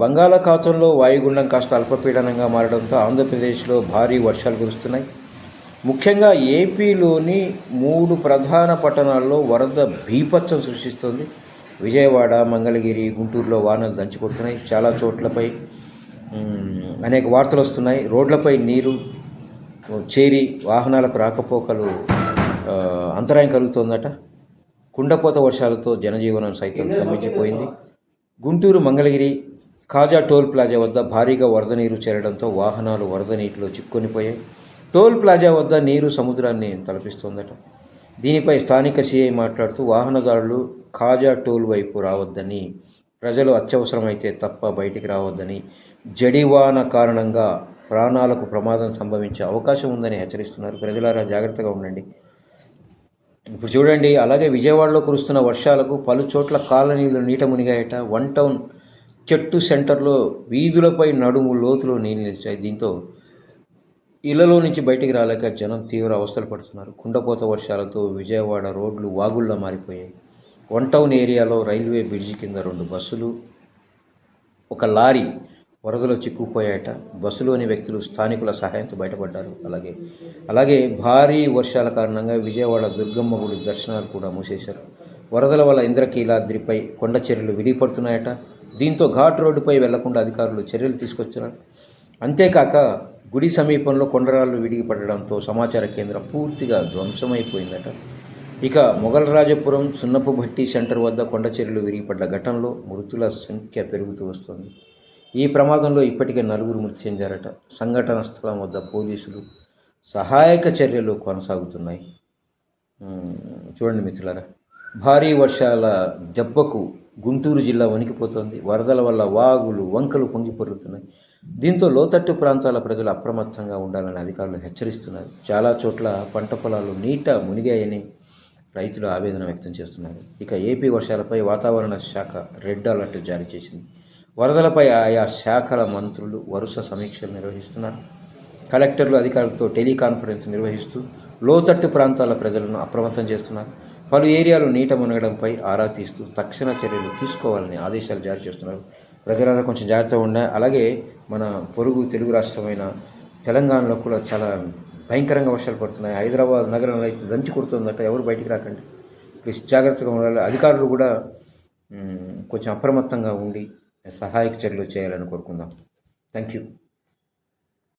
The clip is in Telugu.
బంగాళాఖాతంలో వాయుగుండం కాస్త అల్పపీడనంగా మారడంతో ఆంధ్రప్రదేశ్లో భారీ వర్షాలు కురుస్తున్నాయి. ముఖ్యంగా ఏపీలోని మూడు ప్రధాన పట్టణాల్లో వరద భీపత్సం సృష్టిస్తుంది. విజయవాడ మంగళగిరి గుంటూరులో వానలు దంచుకొడుతున్నాయి. చాలా చోట్లపై అనేక వార్తలు వస్తున్నాయి. రోడ్లపై నీరు చేరి వాహనాలకు రాకపోకలు అంతరాయం కలుగుతోందట. కుండపోత వర్షాలతో జనజీవనం సైతం స్తంభించిపోయింది గుంటూరు మంగళగిరి కాజా టోల్ ప్లాజా వద్ద భారీగా వరద నీరు చేరడంతో వాహనాలు వరద నీటిలో చిక్కుకొనిపోయాయి. టోల్ ప్లాజా వద్ద నీరు సముద్రాన్ని తలపిస్తోందట. దీనిపై స్థానిక సీఐ మాట్లాడుతూ వాహనదారులు కాజా టోల్ వైపు రావద్దని ప్రజలు అత్యవసరమైతే తప్ప బయటికి రావద్దని జడివాన కారణంగా ప్రాణాలకు ప్రమాదం సంభవించే అవకాశం ఉందని హెచ్చరిస్తున్నారు. ప్రజలారా జాగ్రత్తగా ఉండండి. ఇప్పుడు చూడండి అలాగే విజయవాడలో కురుస్తున్న వర్షాలకు పలు చోట్ల కాలనీలు నీట మునిగాయట. వన్ టౌన్ చెట్టు సెంటర్లో వీధులపై నడుము లోతులో నీళ్ళు నిలిచాయి. దీంతో ఇళ్ళలో నుంచి బయటికి రాలేక జనం తీవ్ర అవస్థలు పడుతున్నారు. కుండపోత వర్షాలతో విజయవాడ రోడ్లు వాగుల్లా మారిపోయాయి. వన్ టౌన్ ఏరియాలో రైల్వే బ్రిడ్జి కింద రెండు బస్సులు ఒక లారీ వరదలో చిక్కుపోయాయట బస్సులోని వ్యక్తులు స్థానికుల సహాయంతో బయటపడ్డారు. అలాగే అలాగే భారీ వర్షాల కారణంగా విజయవాడ దుర్గమ్మ గుడి దర్శనాలు కూడా మూసేశారు. వరదల వల్ల ఇంద్రకీలాద్రిపై కొండ చర్యలు విడిపడుతున్నాయట. దీంతో ఘాట్ రోడ్డుపై వెళ్ళకుండా అధికారులు చర్యలు తీసుకొచ్చారు అంతేకాక గుడి సమీపంలో కొండరాళ్ళు విడిగిపడడంతో సమాచార కేంద్రం పూర్తిగా ధ్వంసమైపోయిందట. ఇక మొగలరాజపురం సున్నపు భట్టి సెంటర్ వద్ద కొండ చర్యలు విరిగిపడ్డ ఘటనలో మృతుల సంఖ్య పెరుగుతూ వస్తోంది. ఈ ప్రమాదంలో ఇప్పటికే నలుగురు మృతి చెందారట. సంఘటన స్థలం వద్ద పోలీసులు సహాయక చర్యలు కొనసాగుతున్నాయి. చూడండి మిత్రులారా భారీ వర్షాల దెబ్బకు గుంటూరు జిల్లా వణికిపోతోంది. వరదల వల్ల వాగులు వంకలు పొంగిపొరులుతున్నాయి దీంతో లోతట్టు ప్రాంతాల ప్రజలు అప్రమత్తంగా ఉండాలని అధికారులు హెచ్చరిస్తున్నారు. చాలా చోట్ల పంట పొలాలు నీట మునిగాయని రైతులు ఆవేదన వ్యక్తం చేస్తున్నారు. ఇక ఏపీ వర్షాలపై వాతావరణ శాఖ రెడ్ అలర్ట్ జారీ చేసింది. వరదలపై ఆయా శాఖల మంత్రులు వరుస సమీక్షలు నిర్వహిస్తున్నారు. కలెక్టర్లు అధికారులతో టెలికాన్ఫరెన్స్ నిర్వహిస్తూ లోతట్టు ప్రాంతాల ప్రజలను అప్రమత్తం చేస్తున్నారు. పలు ఏరియాలు నీట మునగడంపై ఆరా తీస్తూ తక్షణ చర్యలు తీసుకోవాలని ఆదేశాలు జారీ చేస్తున్నారు. ప్రజలలో కొంచెం జాగ్రత్తగా ఉండాలి అలాగే మన పొరుగు తెలుగు రాష్ట్రమైన తెలంగాణలో కూడా చాలా భయంకరంగా వర్షాలు పడుతున్నాయి. హైదరాబాద్ నగరంలో అయితే దంచి కొడుతుందట. ఎవరు బయటికి రాకండి. ప్లీజ్ జాగ్రత్తగా ఉండాలి. అధికారులు కూడా కొంచెం అప్రమత్తంగా ఉండి సహాయక చర్యలు చేయాలని కోరుకుందాం. Thank you